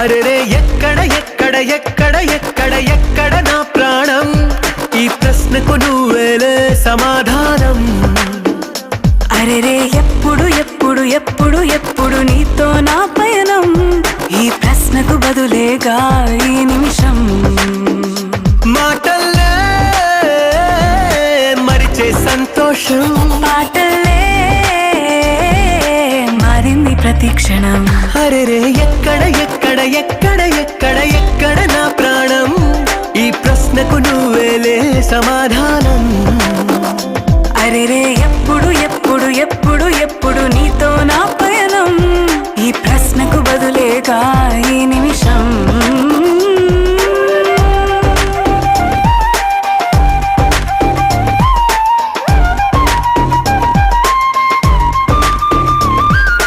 అరెరే ఎక్కడ ఎక్కడ ఎక్కడ ఎక్కడ ఎక్కడ నా ప్రాణం? ఈ ప్రశ్నకు నువ్వేలే సమాధానం. అరెరే ఎప్పుడు ఎప్పుడు ఎప్పుడు ఎప్పుడు నీతో నా పయనం? ఈ ప్రశ్నకు బదులేగా ఈ నిమిషం. మాటల్లే మరిచే సంతోషం. పాటలే మారింది ప్రతి క్షణం. అరెరే ఎక్కడ ఎక్కడ ఎక్కడ ఎక్కడ నా ప్రాణం? ఈ ప్రశ్నకు నువ్వేలే సమాధానం. అరే రే ఎప్పుడు ఎప్పుడు ఎప్పుడు ఎప్పుడు నీతో నా పయనం? ఈ ప్రశ్నకు బదులేక ఈ నిమిషం